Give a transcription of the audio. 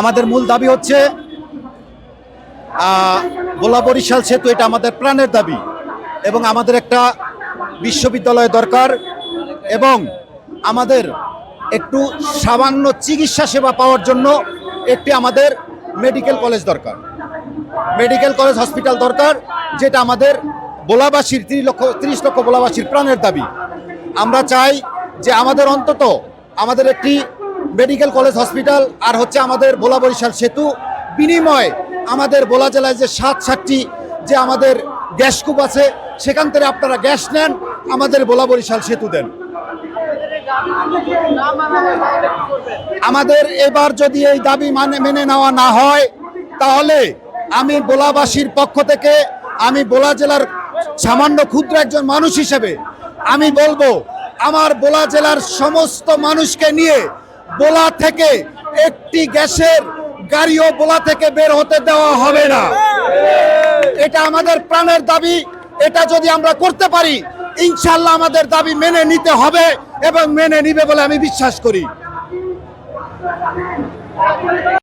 আমাদের মূল দাবি হচ্ছে ভোলা বরিশাল সেতু এটা আমাদের প্রাণের দাবি এবং আমাদের একটা বিশ্ববিদ্যালয় দরকার এবং আমাদের একটু সামান্য চিকিৎসা সেবা পাওয়ার জন্য একটি আমাদের মেডিকেল কলেজ দরকার। মেডিকেল কলেজ হসপিটাল দরকার যেটা আমাদের বোলাবাসীর ত্রিশ লক্ষ ত্রিশ লক্ষ বোলাবাসীর প্রাণের দাবি। আমরা চাই যে আমাদের অন্তত আমাদের একটি মেডিকেল কলেজ, হসপিটাল আর হচ্ছে আমাদের ভোলা বরিশাল সেতু। বিনিময়ে আমাদের ভোলা জেলায় যে সাত সাতটি যে আমাদের গ্যাস কূপ আছে, সেখান থেকে আপনারা গ্যাস নেন, আমাদের ভোলা বরিশাল সেতু দেন। আমাদের এবার যদি এই দাবি মানে মেনে নেওয়া না হয়, তাহলে আমি বোলাবাসীর পক্ষ থেকে, আমি বোলা জেলার সামান্য ক্ষুদ্র একজন মানুষ হিসেবে, আমি বলব, আমার বোলা জেলার সমস্ত মানুষকে নিয়ে বোলা থেকে একটি গ্যাসের গাড়িও বোলা থেকে বের হতে দেওয়া হবে না। এটা আমাদের প্রাণের দাবি, এটা যদি আমরা করতে পারি ইনশাল্লাহ আমাদের দাবি মেনে নিতে হবে এবং মেনে নিবে বলে আমি বিশ্বাস করি।